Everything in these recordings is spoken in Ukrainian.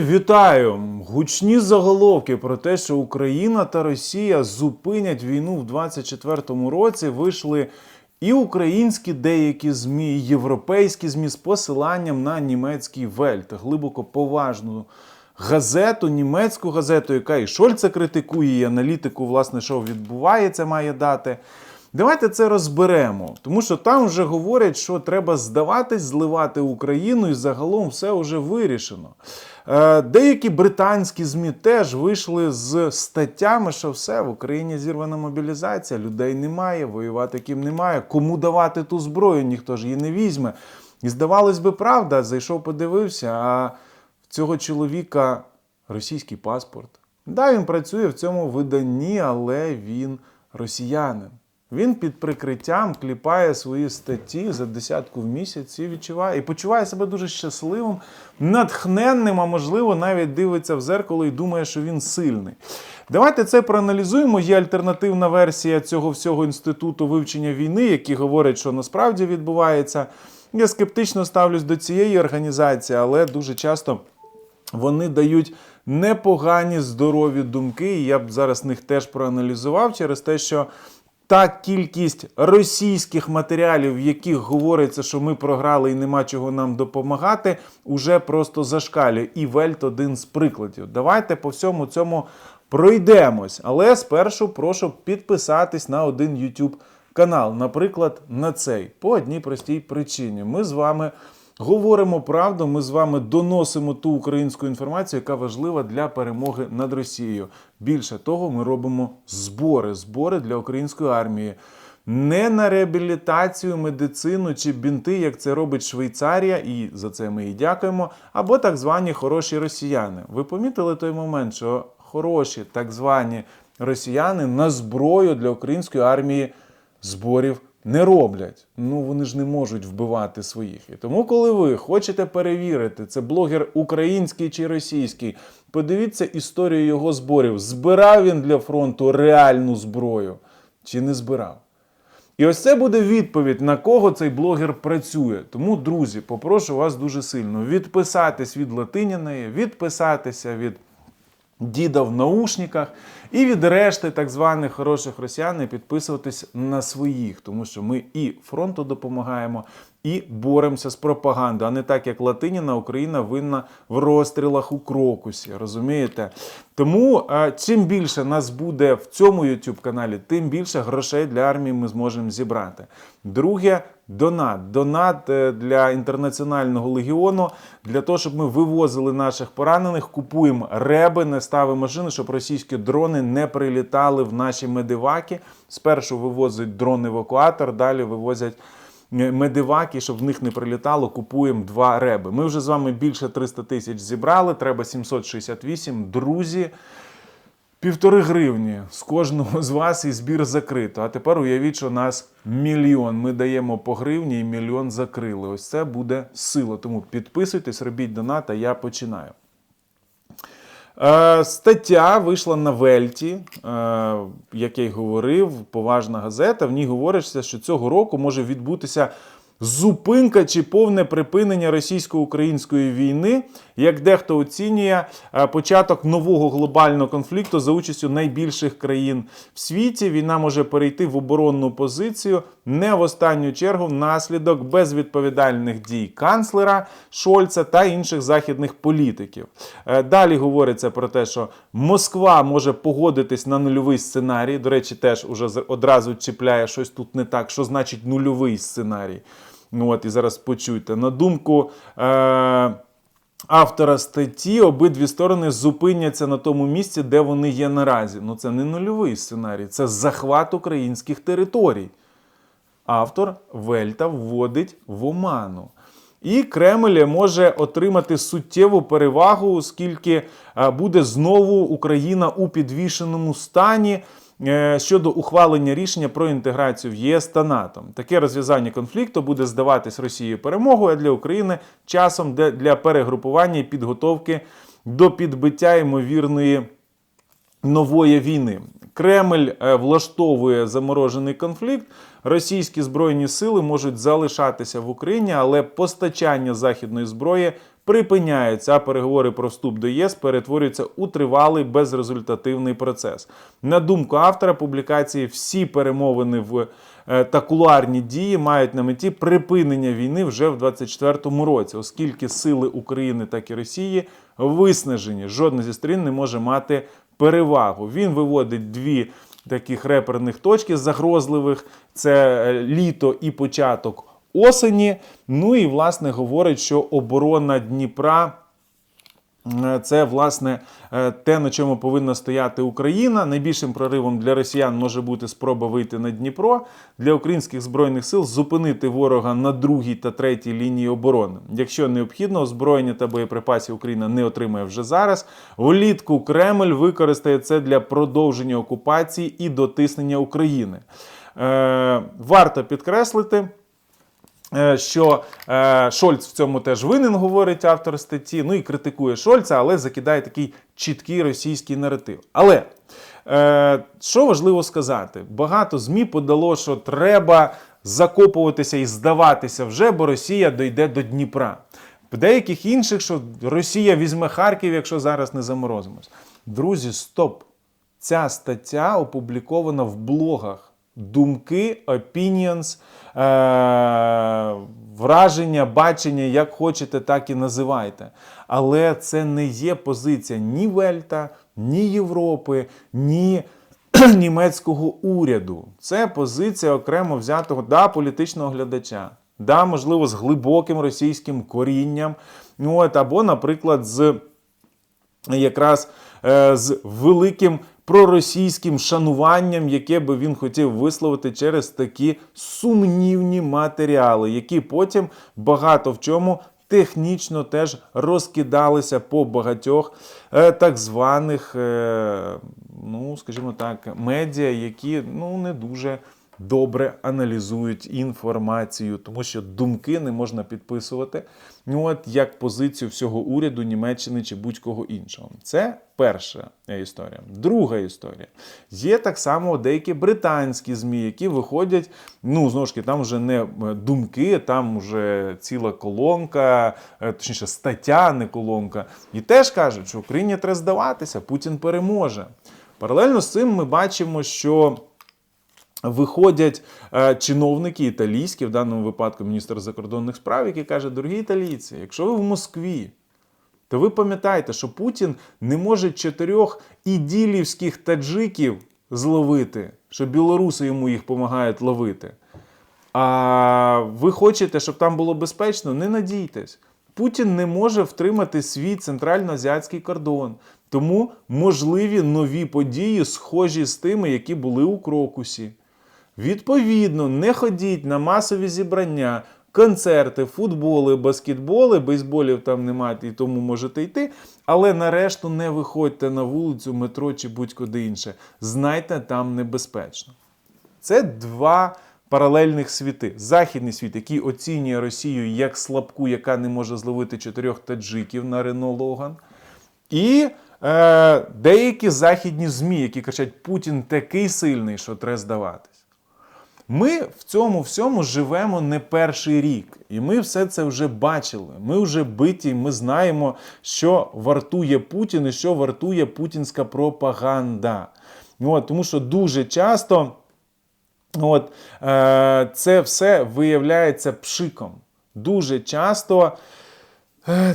Вітаю! Гучні заголовки про те, що Україна та Росія зупинять війну в 24-му році. Вийшли і українські деякі змі, і європейські змі з посиланням на німецький Вельт, глибоко поважну газету, німецьку газету, яка і Шольца критикує, і аналітику, власне, що відбувається, має дати. Давайте це розберемо, тому що там вже говорять, що треба здаватись, зливати Україну, і загалом все вже вирішено. Е, Деякі британські ЗМІ теж вийшли з статтями, що все в Україні зірвана мобілізація, людей немає, воювати ким немає. Кому давати ту зброю, ніхто ж її не візьме. І здавалось би, правда, зайшов, подивився, а в цього чоловіка російський паспорт. Да, він працює в цьому виданні, але він росіянин. Він під прикриттям кліпає свої статті за десятку в місяць і відчуває і почуває себе дуже щасливим, натхненним, а можливо, навіть дивиться в зеркало і думає, що він сильний. Давайте це проаналізуємо. Є альтернативна версія цього всього інституту вивчення війни, які говорять, що насправді відбувається. Я скептично ставлюсь до цієї організації, але дуже часто вони дають непогані здорові думки. І я б зараз них теж проаналізував через те, що та кількість російських матеріалів, в яких говориться, що ми програли і нема чого нам допомагати, уже просто зашкалює. І Вельт один з прикладів. Давайте по всьому цьому пройдемось. Але спершу прошу підписатись на один YouTube канал, наприклад, на цей. По одній простій причині. Ми з вами. Говоримо правду, ми з вами доносимо ту українську інформацію, яка важлива для перемоги над Росією. Більше того, ми робимо збори, збори для української армії. Не на реабілітацію, медицину чи бінти, як це робить Швейцарія, і за це ми їй дякуємо, або так звані хороші росіяни. Ви помітили той момент, що хороші так звані росіяни на зброю для української армії зборів не роблять. Ну вони ж не можуть вбивати своїх. І тому, коли ви хочете перевірити, це блогер український чи російський, подивіться історію його зборів. Збирав він для фронту реальну зброю чи не збирав? І ось це буде відповідь, на кого цей блогер працює. Тому, друзі, попрошу вас дуже сильно відписатись від Латиніної, відписатися від діда в наушниках і від решти так званих хороших росіян і підписуватись на своїх, тому що ми і фронту допомагаємо, і боремося з пропагандою, а не так, як Латиніна, Україна винна в розстрілах у крокусі. Розумієте? Тому е, чим більше нас буде в цьому YouTube каналі, тим більше грошей для армії ми зможемо зібрати. Друге. Донат. Донат е, для інтернаціонального легіону для того, щоб ми вивозили наших поранених, купуємо реби, не ставимо машини, щоб російські дрони не прилітали в наші медиваки. Спершу вивозять дрон-евакуатор, далі вивозять е, медиваки, щоб в них не прилітало. Купуємо два реби. Ми вже з вами більше 300 тисяч зібрали. Треба 768. Друзі. Півтори гривні з кожного з вас і збір закрито. А тепер уявіть, що нас мільйон. Ми даємо по гривні і мільйон закрили. Ось це буде сила. Тому підписуйтесь, робіть донат, а я починаю. Е, стаття вийшла на Вельті, е, як я й говорив, поважна газета. В ній говориться, що цього року може відбутися зупинка чи повне припинення російсько-української війни, як дехто оцінює е, початок нового глобального конфлікту за участю найбільших країн в світі. Війна може перейти в оборонну позицію не в останню чергу внаслідок безвідповідальних дій канцлера Шольца та інших західних політиків. Е, Далі говориться про те, що Москва може погодитись на нульовий сценарій. До речі, теж уже одразу чіпляє щось тут не так. Що значить нульовий сценарій? Ну от і зараз почуйте. На думку. Е- Автора статті обидві сторони зупиняться на тому місці, де вони є наразі. Ну це не нульовий сценарій, це захват українських територій. Автор Вельта вводить в оману. І Кремль може отримати суттєву перевагу, оскільки е, буде знову Україна у підвішеному стані щодо ухвалення рішення про інтеграцію в ЄС та НАТО. Таке розв'язання конфлікту буде здаватись Росії перемогою, а для України часом для перегрупування і підготовки до підбиття ймовірної нової війни. Кремль е, влаштовує заморожений конфлікт. Російські збройні сили можуть залишатися в Україні, але постачання західної зброї припиняються, а переговори про вступ до ЄС перетворюються у тривалий безрезультативний процес. На думку автора публікації, всі перемовини в е, та кулуарні дії мають на меті припинення війни вже в 2024 році, оскільки сили України так і Росії виснажені. Жодна зі сторін не може мати перевагу. Він виводить дві таких реперних точки загрозливих: це е, літо і початок осені. Ну і власне говорить, що оборона Дніпра. Це власне е, те, на чому повинна стояти Україна. Найбільшим проривом для росіян може бути спроба вийти на Дніпро для українських збройних сил зупинити ворога на другій та третій лінії оборони. Якщо необхідно, озброєння та боєприпасів Україна не отримає вже зараз. Влітку Кремль використає це для продовження окупації і дотиснення України. Е, варто підкреслити. Е, Що е, Шольц в цьому теж винен, говорить автор статті. Ну і критикує Шольца, але закидає такий чіткий російський наратив. Але е, що важливо сказати, багато ЗМІ подало, що треба закопуватися і здаватися вже, бо Росія дойде до Дніпра. В деяких інших, що Росія візьме Харків, якщо зараз не заморозимось. Друзі, стоп! Ця стаття опублікована в блогах. Думки, opinions, е- враження, бачення, як хочете, так і називайте. Але це не є позиція ні Вельта, ні Європи, ні німецького уряду. Це позиція окремо взятого да, політичного глядача, да, можливо, з глибоким російським корінням. От, або, наприклад, з якраз е, з великим проросійським шануванням, яке би він хотів висловити через такі сумнівні матеріали, які потім багато в чому. Технічно теж розкидалися по багатьох е, так званих, е, ну скажімо так, медіа, які ну не дуже добре аналізують інформацію, тому що думки не можна підписувати. Ну, от як позицію всього уряду Німеччини чи будь-кого іншого. Це перша історія. Друга історія. Є так само деякі британські ЗМІ, які виходять. Ну, знову ж таки, там вже не думки, там вже ціла колонка, е, точніше, стаття, не колонка. І теж кажуть, що Україні треба здаватися, Путін переможе. Паралельно з цим ми бачимо, що. Виходять е, чиновники італійські, в даному випадку міністр закордонних справ, який каже: дорогі італійці, якщо ви в Москві, то ви пам'ятаєте, що Путін не може чотирьох іділівських таджиків зловити, що білоруси йому їх допомагають ловити. А ви хочете, щоб там було безпечно? Не надійтесь. Путін не може втримати свій центральноазіатський кордон. Тому можливі нові події, схожі з тими, які були у Крокусі. Відповідно, не ходіть на масові зібрання, концерти, футболи, баскетболи, бейсболів там немає, і тому можете йти. Але нарешту не виходьте на вулицю, метро чи будь-куди інше. Знайте, там небезпечно. Це два паралельних світи. Західний світ, який оцінює Росію як слабку, яка не може зловити чотирьох таджиків на Рено Логан. І е, деякі західні ЗМІ, які кричать, Путін такий сильний, що треба здаватись. Ми в цьому всьому живемо не перший рік, і ми все це вже бачили. Ми вже биті, ми знаємо, що вартує Путін і що вартує путінська пропаганда. От, Тому що дуже часто от, е, це все виявляється пшиком. Дуже часто.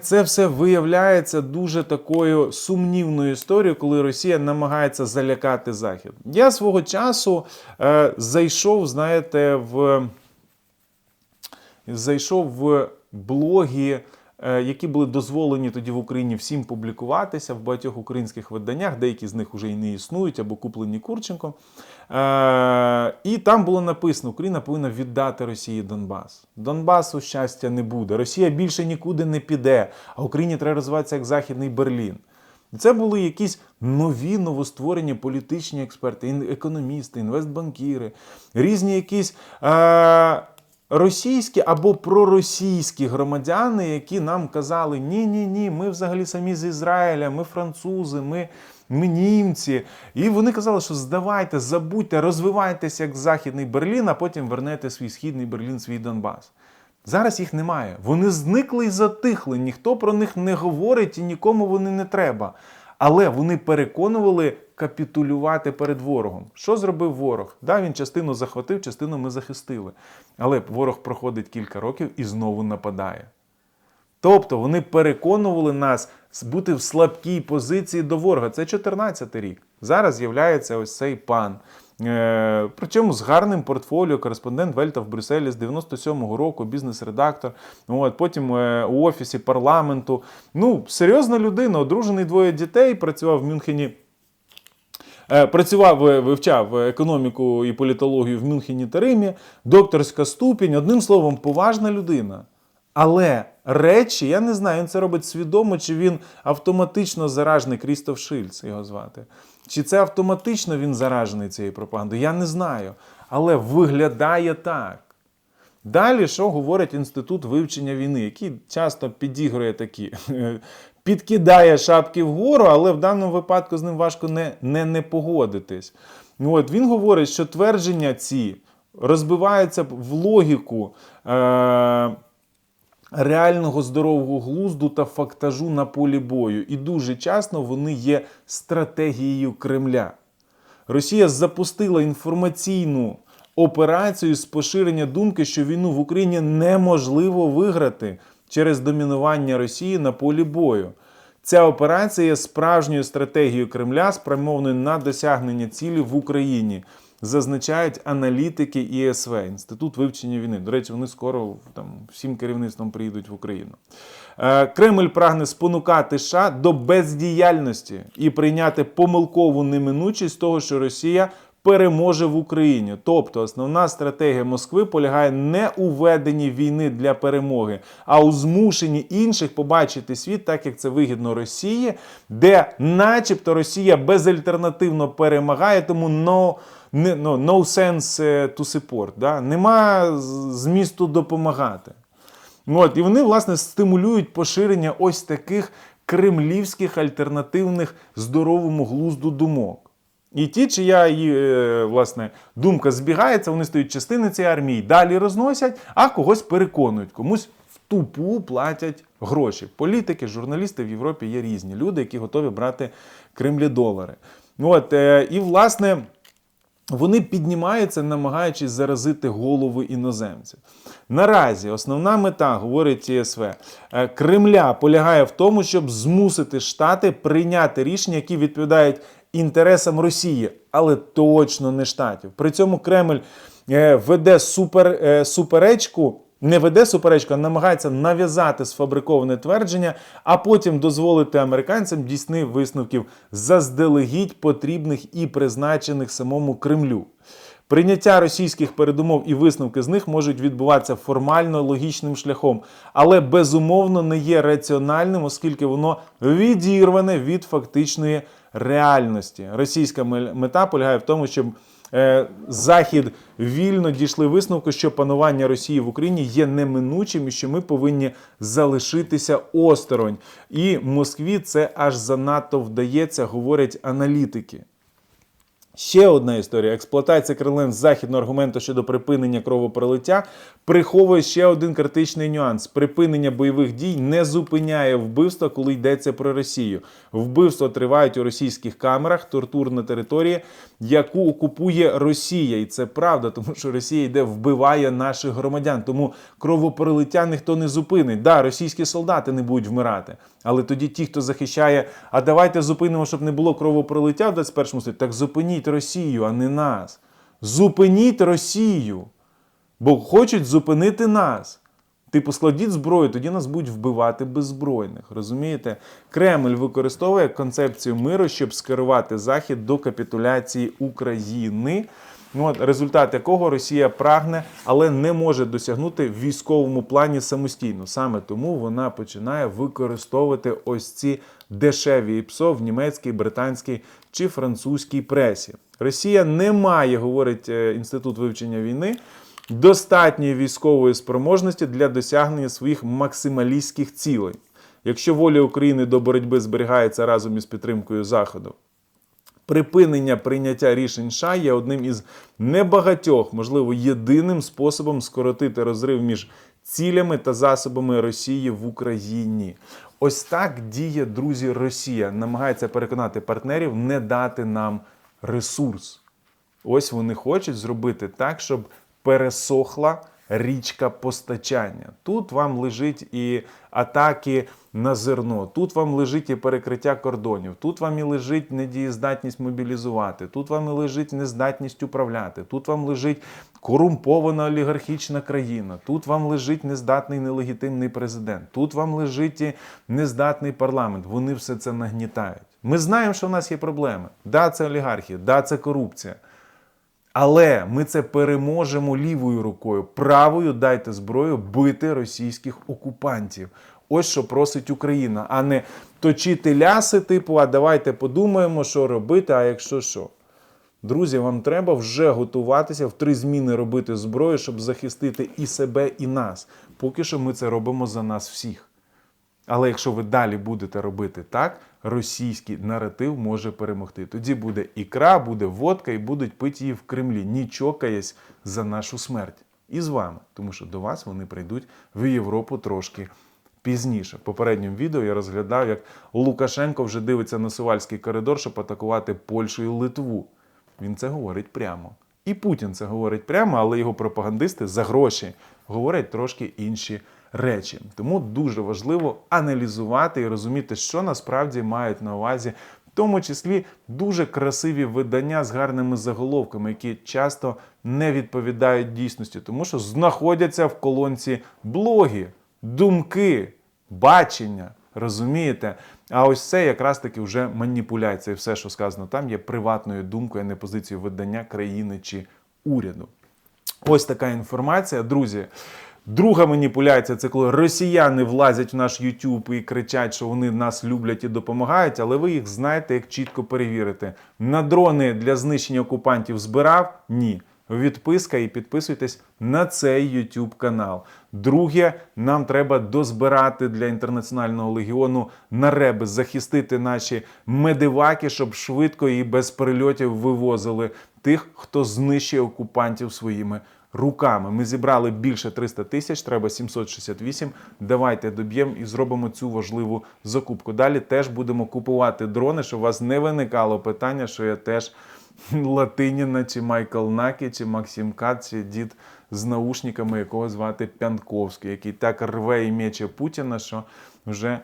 Це все виявляється дуже такою сумнівною історією, коли Росія намагається залякати Захід. Я свого часу е, зайшов, знаєте, в зайшов в блоги, е, які були дозволені тоді в Україні всім публікуватися в багатьох українських виданнях, деякі з них вже і не існують або куплені Курченком. Е, і там було написано: Україна повинна віддати Росії Донбас. Донбасу щастя не буде. Росія більше нікуди не піде, а Україні треба розвиватися як Західний Берлін. Це були якісь нові новостворені політичні експерти, економісти, інвестбанкіри, різні якісь е- російські або проросійські громадяни, які нам казали: ні, ні, ні, ми взагалі самі з Ізраїля, ми французи, ми, ми німці. І вони казали, що здавайте, забудьте, розвивайтеся як Західний Берлін, а потім вернете свій східний Берлін, свій Донбас. Зараз їх немає. Вони зникли і затихли. Ніхто про них не говорить і нікому вони не треба. Але вони переконували капітулювати перед ворогом. Що зробив ворог? Да, він частину захватив, частину ми захистили. Але ворог проходить кілька років і знову нападає. Тобто вони переконували нас бути в слабкій позиції до ворога. Це 14 рік. Зараз з'являється ось цей пан. Е, причому з гарним портфоліо, кореспондент Вельта в Брюсселі з 97-го року, бізнес-редактор. От, потім е, у офісі парламенту. Ну, серйозна людина, одружений двоє дітей, працював в Мюнхені. Е, Працював, вивчав економіку і політологію в Мюнхені та Римі, докторська ступінь, одним словом, поважна людина. Але речі, я не знаю, він це робить свідомо, чи він автоматично заражений Крістоф Шильц, його звати. Чи це автоматично він заражений цією пропагандою? Я не знаю. Але виглядає так. Далі, що говорить Інститут вивчення війни, який часто підігрує такі, підкидає шапки вгору, але в даному випадку з ним важко не, не, не погодитись. Ну, От, він говорить, що твердження ці розбиваються в логіку. Е- реального здорового глузду та фактажу на полі бою. І дуже часто вони є стратегією Кремля. Росія запустила інформаційну операцію з поширення думки, що війну в Україні неможливо виграти через домінування Росії на полі бою. Ця операція є справжньою стратегією Кремля, спрямованою на досягнення цілі в Україні зазначають аналітики ІСВ, Інститут вивчення війни. До речі, вони скоро там всім керівництвом приїдуть в Україну. Е, Кремль прагне спонукати США до бездіяльності і прийняти помилкову неминучість того, що Росія. Переможе в Україні, тобто основна стратегія Москви полягає не у веденні війни для перемоги, а у змушенні інших побачити світ, так як це вигідно Росії, де, начебто, Росія безальтернативно перемагає, тому no, не- no, no sense е, to support. Да? Нема змісту допомагати. От, і вони, власне, стимулюють поширення ось таких кремлівських альтернативних здоровому глузду думок. І ті, чия її, е, власне, думка збігається, вони стають частини цієї армії, далі розносять, а когось переконують, комусь в тупу платять гроші. Політики, журналісти в Європі є різні люди, які готові брати кремлі долари. От, е, і, власне, вони піднімаються, намагаючись заразити голови іноземців. Наразі основна мета, говорить ТСВ, е, Кремля полягає в тому, щоб змусити Штати прийняти рішення, які відповідають інтересам Росії, але точно не штатів. При цьому Кремль е, веде супер, е, суперечку. Не веде суперечку, а намагається нав'язати сфабриковане твердження, а потім дозволити американцям дійсни висновків заздалегідь потрібних і призначених самому Кремлю. Прийняття російських передумов і висновки з них можуть відбуватися формально логічним шляхом, але безумовно не є раціональним, оскільки воно відірване від фактичної реальності. Російська мета полягає в тому, щоб Захід вільно дійшли висновку, що панування Росії в Україні є неминучим і що ми повинні залишитися осторонь. І Москві це аж занадто вдається, говорять аналітики. Ще одна історія. Експлуатація Кремлем західного аргументу щодо припинення кровопролиття приховує ще один критичний нюанс: припинення бойових дій не зупиняє вбивства, коли йдеться про Росію. Вбивства тривають у російських камерах, тортур на території, яку окупує Росія, і це правда, тому що Росія йде вбиває наших громадян. Тому кровопролиття ніхто не зупинить. Да, російські солдати не будуть вмирати. Але тоді ті, хто захищає, а давайте зупинимо, щоб не було кровопролиття в 21 столітті, так зупиніть Росію, а не нас. Зупиніть Росію. Бо хочуть зупинити нас. Типу, складіть зброю, тоді нас будуть вбивати беззбройних. Розумієте? Кремль використовує концепцію миру, щоб скерувати Захід до капітуляції України. Ну, от, результат якого Росія прагне, але не може досягнути в військовому плані самостійно. Саме тому вона починає використовувати ось ці дешеві ІПСО в німецькій, британській чи французькій пресі. Росія не має, говорить е, Інститут вивчення війни, достатньої військової спроможності для досягнення своїх максималістських цілей. Якщо воля України до боротьби зберігається разом із підтримкою Заходу, припинення прийняття рішень США є одним із небагатьох, можливо, єдиним способом скоротити розрив між цілями та засобами Росії в Україні. Ось так діє, друзі, Росія. Намагається переконати партнерів не дати нам ресурс. Ось вони хочуть зробити так, щоб пересохла річка постачання. Тут вам лежить і атаки на зерно, тут вам лежить і перекриття кордонів, тут вам і лежить недієздатність мобілізувати, тут вам і лежить нездатність управляти, тут вам лежить корумпована олігархічна країна, тут вам лежить нездатний нелегітимний президент, тут вам лежить і нездатний парламент. Вони все це нагнітають. Ми знаємо, що в нас є проблеми. Да, це олігархія, да, це корупція. Але ми це переможемо лівою рукою. Правою дайте зброю бити російських окупантів. Ось що просить Україна, а не точити ляси, типу, а давайте подумаємо, що робити, а якщо що. Друзі, вам треба вже готуватися в три зміни робити зброю, щоб захистити і себе, і нас. Поки що ми це робимо за нас всіх. Але якщо ви далі будете робити так, російський наратив може перемогти. Тоді буде ікра, буде водка і будуть пити її в Кремлі, не чокаясь за нашу смерть. І з вами, тому що до вас вони прийдуть в Європу трошки пізніше. В попередньому відео я розглядав, як Лукашенко вже дивиться на Сувальський коридор, щоб атакувати Польщу і Литву. Він це говорить прямо. І Путін це говорить прямо, але його пропагандисти за гроші говорять трошки інші речі. Тому дуже важливо аналізувати і розуміти, що насправді мають на увазі, в тому числі дуже красиві видання з гарними заголовками, які часто не відповідають дійсності, тому що знаходяться в колонці блоги, думки, бачення. Розумієте? А ось це якраз таки вже маніпуляція. Все, що сказано там, є приватною думкою, а не позицією видання країни чи уряду. Ось така інформація, друзі. Друга маніпуляція це коли росіяни влазять в наш YouTube і кричать, що вони нас люблять і допомагають, але ви їх знаєте, як чітко перевірити. На дрони для знищення окупантів збирав? Ні. Відписка і підписуйтесь на цей YouTube канал. Друге, нам треба дозбирати для інтернаціонального легіону на реби, захистити наші медиваки, щоб швидко і без перельотів вивозили тих, хто знищує окупантів своїми руками. Ми зібрали більше 300 тисяч, треба 768. Давайте доб'ємо і зробимо цю важливу закупку. Далі теж будемо купувати дрони, щоб у вас не виникало питання, що я теж Латиніна, чи Майкл Накі, чи Максим Кат, чи дід з наушниками, якого звати Пянковський, який так рве і мече Путіна, що вже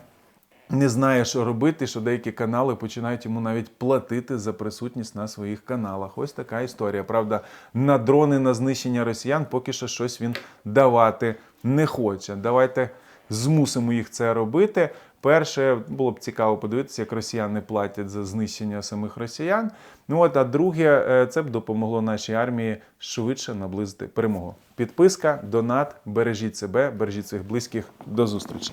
не знає, що робити, що деякі канали починають йому навіть платити за присутність на своїх каналах. Ось така історія. Правда, на дрони на знищення росіян поки що щось він давати не хоче. Давайте змусимо їх це робити. Перше, було б цікаво подивитися, як росіяни платять за знищення самих росіян. Ну от, а друге, е, це б допомогло нашій армії швидше наблизити перемогу. Підписка, донат, бережіть себе, бережіть своїх близьких. До зустрічі.